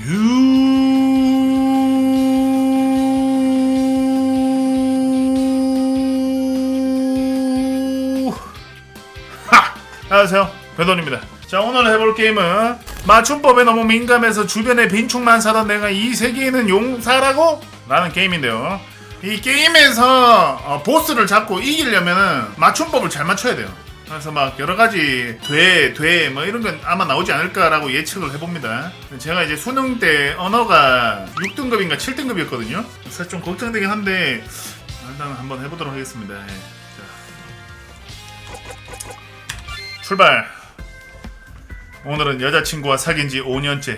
유. 하! 안녕하세요. 배돈입니다. 자, 오늘 해볼 게임은 맞춤법에 너무 민감해서 주변에 빈충만 사던 내가 이 세계에는 용사라고? 라는 게임인데요. 이 게임에서 어, 보스를 잡고 이기려면은 맞춤법을 잘 맞춰야 돼요. 그래서 막 여러 가지 돼, 돼, 뭐 이런 건 아마 나오지 않을까라고 예측을 해봅니다. 제가 이제 수능 때 언어가 6등급인가 7등급이었거든요. 그래서 좀 걱정되긴 한데 일단 한번 해보도록 하겠습니다. 예. 자. 출발! 오늘은 여자친구와 사귄 지 5년째.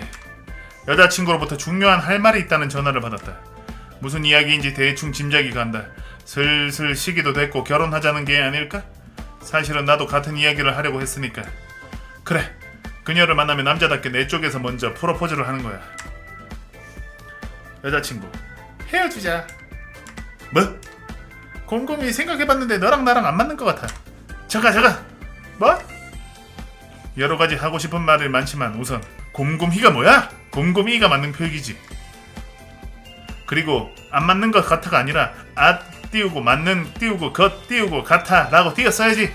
여자친구로부터 중요한 할 말이 있다는 전화를 받았다. 무슨 이야기인지 대충 짐작이 간다. 슬슬 시기도 됐고 결혼하자는 게 아닐까? 사실은 나도 같은 이야기를 하려고 했으니까. 그래. 그녀를 만나면 남자답게 내 쪽에서 먼저 프로포즈를 하는 거야. 여자친구. 헤어지자. 뭐? 곰곰이 생각해봤는데 너랑 나랑 안 맞는 것 같아. 잠깐 잠깐. 뭐? 여러 가지 하고 싶은 말이 많지만 우선 곰곰이가 뭐야? 곰곰이가 맞는 표기지. 그리고 안 맞는 것 같아가 아니라 아 띄우고 맞는 띄우고 것 띄우고 같아라고 띄었어야지.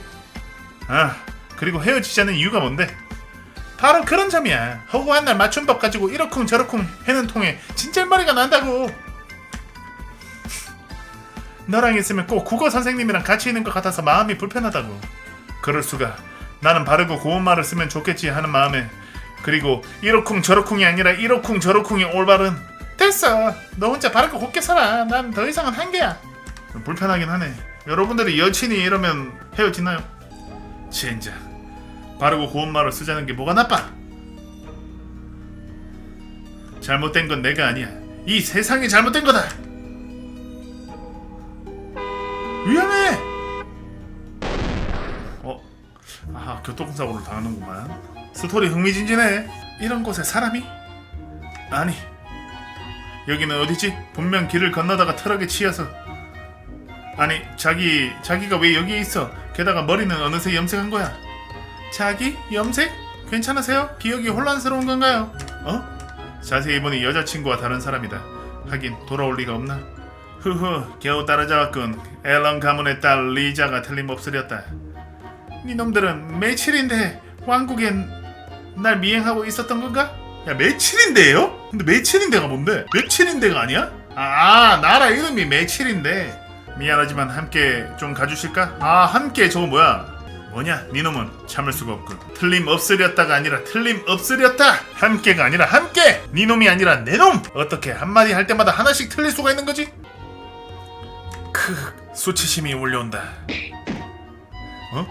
아 그리고 헤어지자는 이유가 뭔데? 바로 그런 점이야. 허구한 날 맞춤법 가지고 이러쿵 저러쿵 해는 통에 진절머리가 난다고. 너랑 있으면 꼭 국어 선생님이랑 같이 있는 것 같아서 마음이 불편하다고. 그럴 수가. 나는 바르고 고운 말을 쓰면 좋겠지 하는 마음에 그리고 이러쿵 저러쿵이 아니라 이러쿵 저러쿵이 올바른 됐어 너 혼자 바르고 곱게 살아 난 더 이상은 한계야 불편하긴 하네. 여러분들이 여친이 이러면 헤어지나요? 진짜. 바르고 고운 말을 쓰자는 게 뭐가 나빠? 잘못된 건 내가 아니야. 이 세상이 잘못된 거다! 위험해! 어? 아 교통사고를 당하는구만. 스토리 흥미진진해. 이런 곳에 사람이? 아니. 여기는 어디지? 분명 길을 건너다가 트럭에 치여서 아니 자기 자기가 왜 여기에 있어 게다가 머리는 어느새 염색한 거야 자기? 염색? 괜찮으세요? 기억이 혼란스러운 건가요? 어? 자세히 보니 여자친구와 다른 사람이다 하긴 돌아올 리가 없나? 흐흐 겨우 따라잡았군 앨런 가문의 딸 리자가 틀림없으렸다 니놈들은 며칠인데 왕국엔 날 미행하고 있었던 건가? 야 며칠인데요? 근데 며칠인데가 뭔데? 며칠인데가 아니야? 아 나라 이름이 며칠인데 미안하지만 함께 좀 가주실까? 아 함께. 저거 뭐야? 뭐냐? 니놈은 참을 수가 없군. 틀림없으렸다가 아니라 틀림없으렸다! 함께가 아니라 함께! 니놈이 아니라 내놈! 어떻게 한마디 할 때마다 하나씩 틀릴 수가 있는 거지? 크 수치심이 올려온다. 어?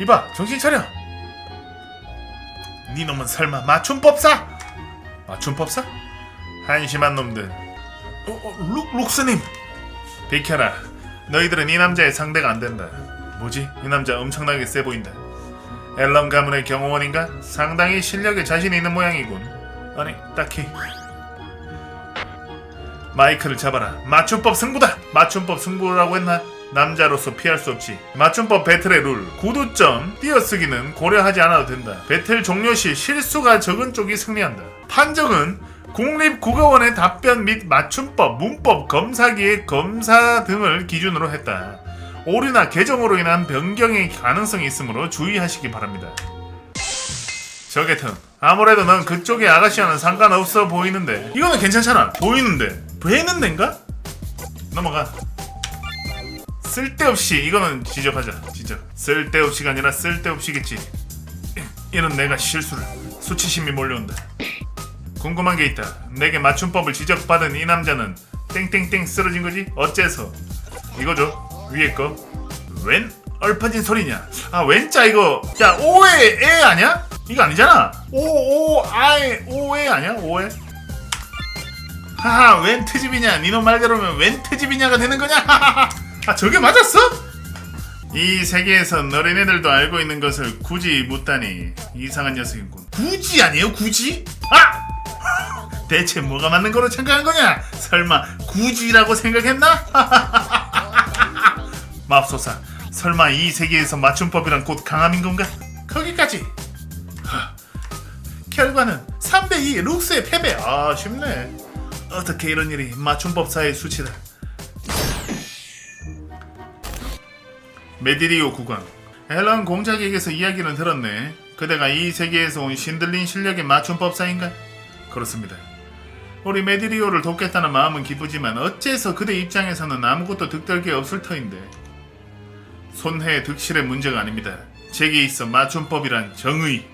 이봐 정신 차려! 니놈은 설마 맞춤법사? 맞춤법사? 한심한 놈들. 어, 어, 룩, 룩스님 비켜라. 너희들은 이 남자의 상대가 안 된다. 뭐지? 이 남자 엄청나게 세 보인다. 앨런 가문의 경호원인가? 상당히 실력에 자신 있는 모양이군. 아니 딱히. 마이크를 잡아라. 맞춤법 승부다! 맞춤법 승부라고 했나? 남자로서 피할 수 없지. 맞춤법 배틀의 룰. 구두점 띄어쓰기는 고려하지 않아도 된다. 배틀 종료 시 실수가 적은 쪽이 승리한다. 판정은 국립국어원의 답변 및 맞춤법, 문법, 검사기의 검사 등을 기준으로 했다. 오류나 개정으로 인한 변경의 가능성이 있으므로 주의하시기 바랍니다. 저게튼 아무래도 넌 그쪽의 아가씨와는 상관없어 보이는데. 이거는 괜찮잖아. 보이는데. 되는 데인가? 넘어가. 쓸데없이 이거는 지적하자. 지적. 쓸데없이가 아니라 쓸데없이겠지. 이런 내가 실수를. 수치심이 몰려온다 궁금한 게 있다. 내게 맞춤법을 지적받은 이 남자는 땡땡땡 쓰러진 거지? 어째서? 이거죠. 위에 거웬 얽혀진 소리냐? 아 웬자 이거? 야 오에 에 아니야? 이거 아니잖아. 오 오 아에 오에 아니야? 오에? 하하 웬 트집이냐? 니놈 말대로면 웬 트집이냐가 되는 거냐? 아 저게 맞았어? 이 세계에선 어린애들도 알고 있는 것을 굳이 묻다니. 이상한 녀석이군. 굳이 아니에요? 굳이? 아! 대체 뭐가 맞는 거로 생각한 거냐? 설마 굳이라고 생각했나? 맙소사. 설마 이 세계에서 맞춤법이란 곧 강함인 건가? 거기까지. 하, 결과는 3대2 룩스의 패배. 아 쉽네. 어떻게 이런 일이 맞춤법사의 수치다 메디리오 국왕. 앨런 공작에게서 이야기는 들었네. 그대가 이 세계에서 온 신들린 실력의 맞춤법사인가? 그렇습니다 우리 메디리오를 돕겠다는 마음은 기쁘지만 어째서 그대 입장에서는 아무것도 득될 게 없을 터인데 손해 득실의 문제가 아닙니다 제게 있어 맞춤법이란 정의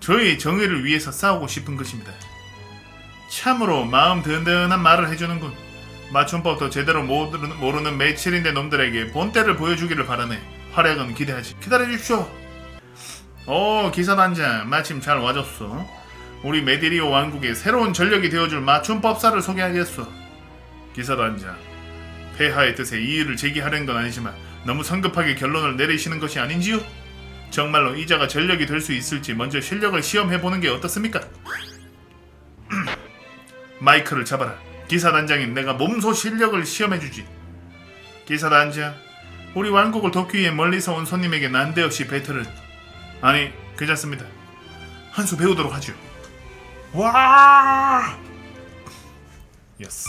저의 정의를 위해서 싸우고 싶은 것입니다. 참으로 마음 든든한 말을 해주는군. 맞춤법도 제대로 모르는, 모르는 매칠인데 놈들에게 본때를 보여주기를 바라네. 활약은 기대하지. 기다려주십시오. 오 기사단장 마침 잘 와줬어. 우리 메디리오 왕국의 새로운 전력이 되어줄 맞춤법사를 소개하겠어. 기사단장 폐하의 뜻에 이의를 제기하려는 건 아니지만 너무 성급하게 결론을 내리시는 것이 아닌지요? 정말로 이자가 전력이 될 수 있을지 먼저 실력을 시험해 보는 게 어떻습니까? 마이크를 잡아라. 기사단장인 내가 몸소 실력을 시험해 주지. 기사단장, 우리 왕국을 돕기 위해 멀리서 온 손님에게 난데없이 배틀을 아니 괜찮습니다. 한 수 배우도록 하죠. 와! 예스.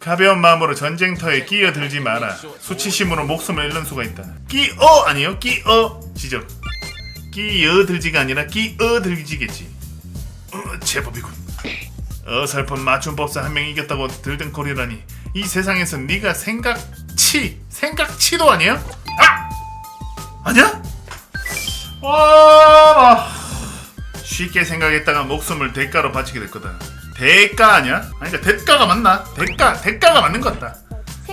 가벼운 마음으로 전쟁터에 끼어들지 마라. 수치심으로 목숨을 잃는 수가 있다. 끼어 아니요 끼어 지적. 끼어들지가 아니라 끼어들지겠지. 어, 제법이군. 어설픈 맞춤법사 한 명 이겼다고 들등거리라니 이 세상에서 네가 생각치 생각치도 아니야? 아! 아니야? 와 쉽게 생각했다가 목숨을 대가로 바치게 될 거다. 대가 아니야? 아니 그러니까 대가가 맞나? 대가 대가가 맞는 것 같다.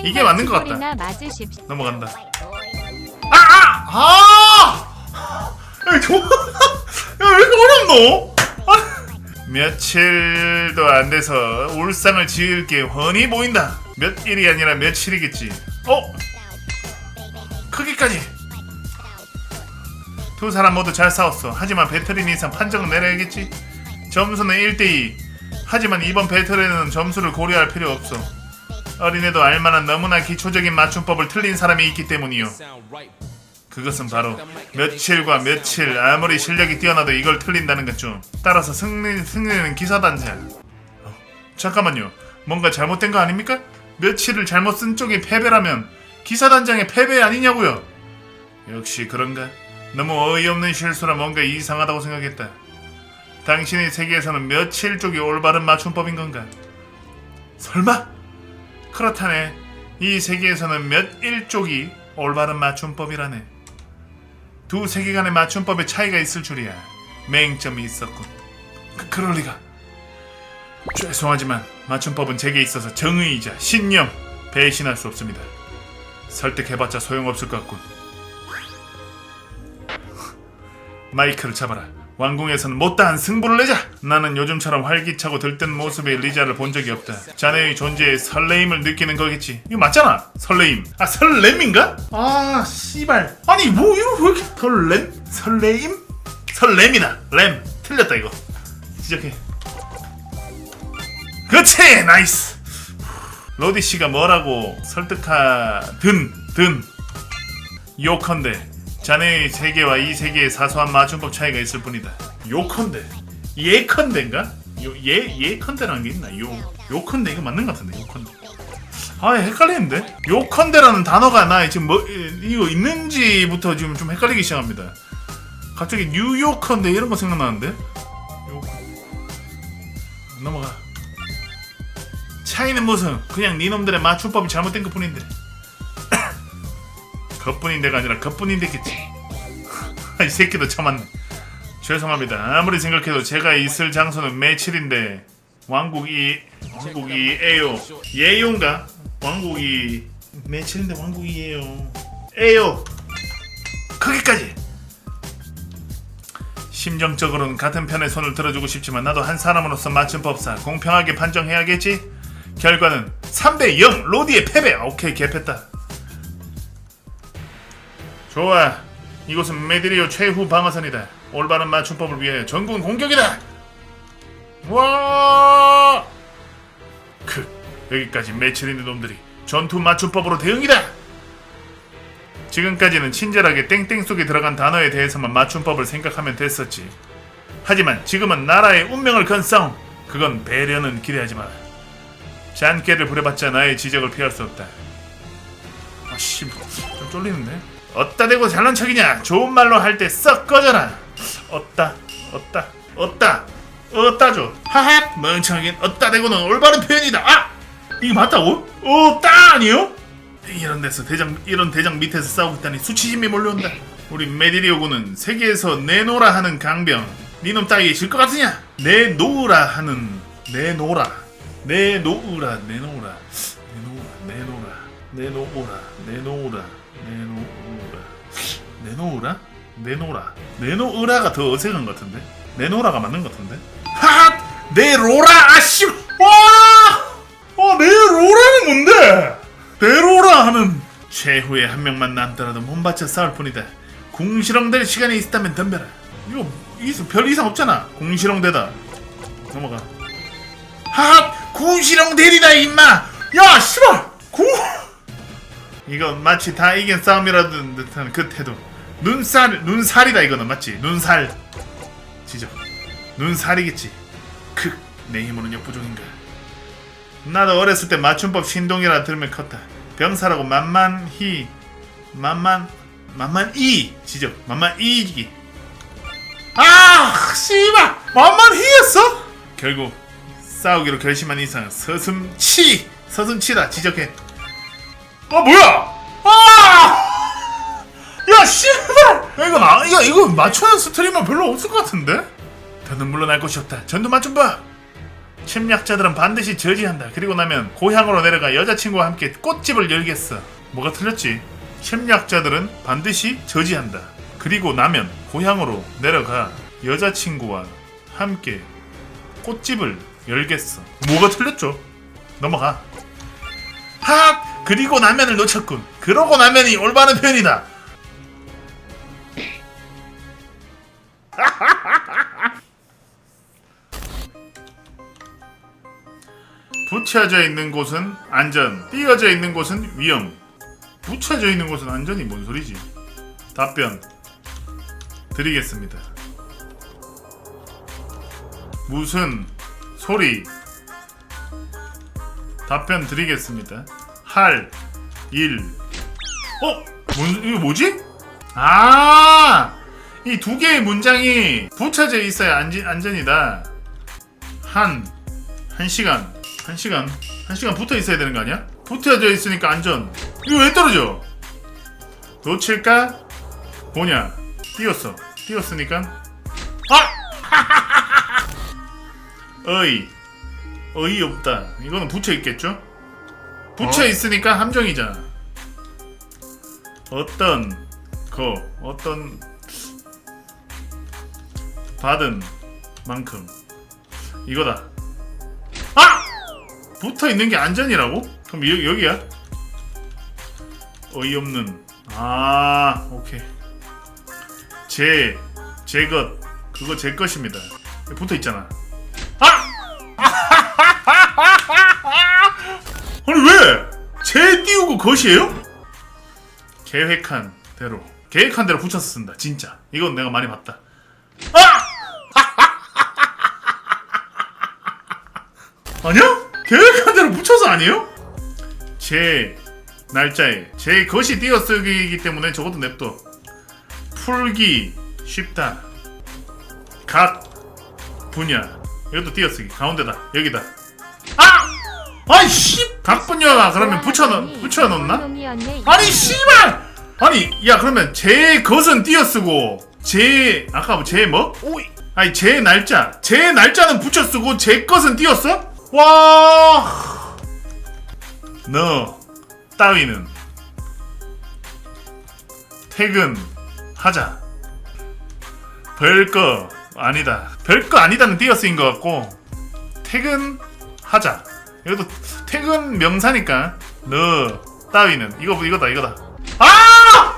이게 맞는 것 같다. 맞으십시오. 넘어간다. 아! 아! 아! 야, 저... 야, 왜 이렇게 어렵노? 아! 며칠도 안 돼서 울상을 지을 게 훤히 보인다. 몇 일이 아니라 며칠이겠지. 어? 크기까지. 두 사람 모두 잘 싸웠어. 하지만 배틀인 이상 판정을 내려야겠지. 점수는 1대2. 하지만 이번 배틀에는 점수를 고려할 필요 없어. 어린애도 알만한 너무나 기초적인 맞춤법을 틀린 사람이 있기 때문이요. 그것은 바로 며칠과 며칠 아무리 실력이 뛰어나도 이걸 틀린다는 거죠. 따라서 승리, 승리는 기사단장. 어, 잠깐만요. 뭔가 잘못된 거 아닙니까? 며칠을 잘못 쓴 쪽이 패배라면 기사단장의 패배 아니냐고요. 역시 그런가? 너무 어이없는 실수라 뭔가 이상하다고 생각했다. 당신의 세계에서는 며칠 쪽이 올바른 맞춤법인 건가? 설마? 그렇다네. 이 세계에서는 몇 일쪽이 올바른 맞춤법이라네. 두 세계 간의 맞춤법에 차이가 있을 줄이야. 맹점이 있었군. 그, 그럴 리가. 죄송하지만 맞춤법은 제게 있어서 정의이자 신념 배신할 수 없습니다. 설득해봤자 소용없을 것 같군. 마이크를 잡아라. 왕궁에서는 못다한 승부를 내자. 나는 요즘처럼 활기차고 들뜬 모습의 리자를 본 적이 없다. 자네의 존재에 설레임을 느끼는 거겠지. 이거 맞잖아. 설레임. 아 설렘인가? 아 씨발. 아니 뭐 이거 왜 이렇게 설렘? 설레임? 설렘이다. 램. 틀렸다 이거. 지적해. 그렇지. 나이스. 로디 씨가 뭐라고 설득하든 든 요컨대 자네의 세계와 이 세계의 사소한 맞춤법 차이가 있을 뿐이다. 요컨대 예컨대인가? 요예 예컨대라는 게 있나? 요 요컨대 이거 맞는 것 같은데 요컨대. 아 헷갈리는데 요컨대라는 단어가 나 지금 뭐 이거 있는지부터 지금 좀 헷갈리기 시작합니다. 갑자기 뉴요컨대 이런 거 생각나는데 요 넘어가. 차이는 무슨 그냥 니놈들의 맞춤법이 잘못된 것 뿐인데. 그뿐인데가 아니라 그뿐인데겠지. 이 새끼도 참았네. 죄송합니다. 아무리 생각해도 제가 있을 장소는 매칠인데 왕국이 왕국이 에요 예요인가? 왕국이 매칠인데 왕국이에요. 에요. 거기까지. 심정적으로는 같은 편에 손을 들어주고 싶지만 나도 한 사람으로서 맞춤법사 공평하게 판정해야겠지. 결과는 3대 0 로디의 패배. 오케이 개패다. 좋아. 이곳은 메디리오 최후 방어선이다. 올바른 맞춤법을 위해 전군 공격이다. 와! 그 여기까지 매치리는 놈들이 전투 맞춤법으로 대응이다. 지금까지는 친절하게 땡땡 속에 들어간 단어에 대해서만 맞춤법을 생각하면 됐었지. 하지만 지금은 나라의 운명을 건 싸움. 그건 배려는 기대하지 마라. 잔깨를 부려봤자 나의 지적을 피할 수 없다. 아씨, 좀 쫄리는데. 어따 대고 잘난 척이냐? 좋은 말로 할 때 썩 꺼져라. 어따, 어따, 어따, 어따죠. 하하, 멍청하긴 어따 대고는 올바른 표현이다. 아, 이게 맞다고? 어따 아니요? 이런 데서 대장 이런 대장 밑에서 싸우고 있다니 수치심이 몰려온다. 우리 메디리오군은 세계에서 내노라 하는 강병. 니놈 따위에 질 것 같으냐? 내놓으라 하는 내놓으라 내놓으라 내놓으라 내놓으라 내놓으라 내놓으라 내놓으라 내놓으라 내놓으라? 내놓으라. 내놓으라가 더 어색한 것 같은데? 내놓으라가 맞는 것 같은데? 하 내로라 아씨! 와 어 내로라는 뭔데? 내로라 하는 최후의 한 명만 남더라도 몸바쳐 싸울 뿐이다. 궁시렁될 시간이 있다면 덤벼라. 이거 이별 이상 없잖아. 궁시렁대다. 넘어가. 하 궁시렁대리다 임마! 야 씨발! 궁! 이건 마치 다 이긴 싸움이라는 듯한 그 태도 눈살 눈살이다 이거는 맞지? 눈살. 지적. 눈살이겠지. 크내 힘으로는 역부족인가? 나도 어렸을 때 맞춤법 신동이라 들으면 컸다. 병사라고 만만히 만만 만만이 지적. 만만이기 아 씨발! 만만히였어? 결국 싸우기로 결심한 이상 서슴치 서슴치다 지적해. 아 뭐야? 아 야 씨발 이거 나 이거 이거 맞추는 스트리머 별로 없을 것 같은데 더는 물러날 곳이 없다 전투 맞춤 봐 침략자들은 반드시 저지한다. 그리고 나면 고향으로 내려가 여자친구와 함께 꽃집을 열겠어. 뭐가 틀렸지? 침략자들은 반드시 저지한다. 그리고 나면 고향으로 내려가 여자친구와 함께 꽃집을 열겠어. 뭐가 틀렸죠? 넘어가. 하! 그리고 나면을 놓쳤군. 그러고 나면이 올바른 표현이다. 붙여져 있는 곳은 안전, 띄어져 있는 곳은 위험. 붙여져 있는 곳은 안전이 뭔 소리지? 답변 드리겠습니다. 무슨 소리? 답변 드리겠습니다. 할, 일. 어? 뭔, 이거 뭐지? 아! 이 두 개의 문장이 붙여져 있어야 안전, 안전이다. 한, 한 시간, 한 시간, 한 시간 붙어 있어야 되는 거 아니야? 붙어져 있으니까 안전. 이거 왜 떨어져? 놓칠까? 뭐냐? 띄었어. 띄었으니까. 아! 어이, 어이 없다. 이거는 붙여 있겠죠? 붙여 어? 있으니까 함정이잖아. 어떤 거, 어떤 받은 만큼 이거다. 아! 붙어 있는 게 안전이라고? 그럼 여, 여기야? 어이없는. 아, 오케이. 제, 제 것. 그거 제 것입니다. 붙어 있잖아. 아! 아니, 왜? 제 띄우고 것이에요? 계획한 대로. 계획한 대로 붙여서 쓴다. 진짜. 이건 내가 많이 봤다. 아! 아니야? 계획한 대로 붙여서 아니에요? 제 날짜에 제 것이 띄어쓰기이기 때문에 저것도 냅둬 풀기 쉽다 각 분야 이것도 띄어쓰기 가운데다 여기다 아! 아이 씨 각 분야가 그러면 붙여넣 붙여넣나? 아니 씨발! 아니 야 그러면 제 것은 띄어쓰고 제 아까 제 뭐? 아니 제 날짜 제 날짜는 붙여쓰고 제 것은 띄었어? 와! 너 따위는 퇴근하자. 별거 아니다. 별거 아니다는 띄어쓰인 것 같고 퇴근하자. 이것도 퇴근 명사니까 너 따위는 이거 이거다 이거다. 아!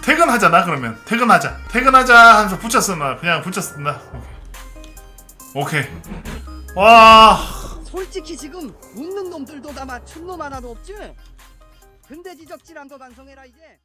퇴근하자 나 그러면 퇴근하자. 퇴근하자 하면서 붙였으나 그냥 붙였나. 오케이. 오케이. 와. 솔직히 지금 웃는 놈들도 다 맞춘 놈 하나도 없지? 근데 지적질 한도 반성해라 이제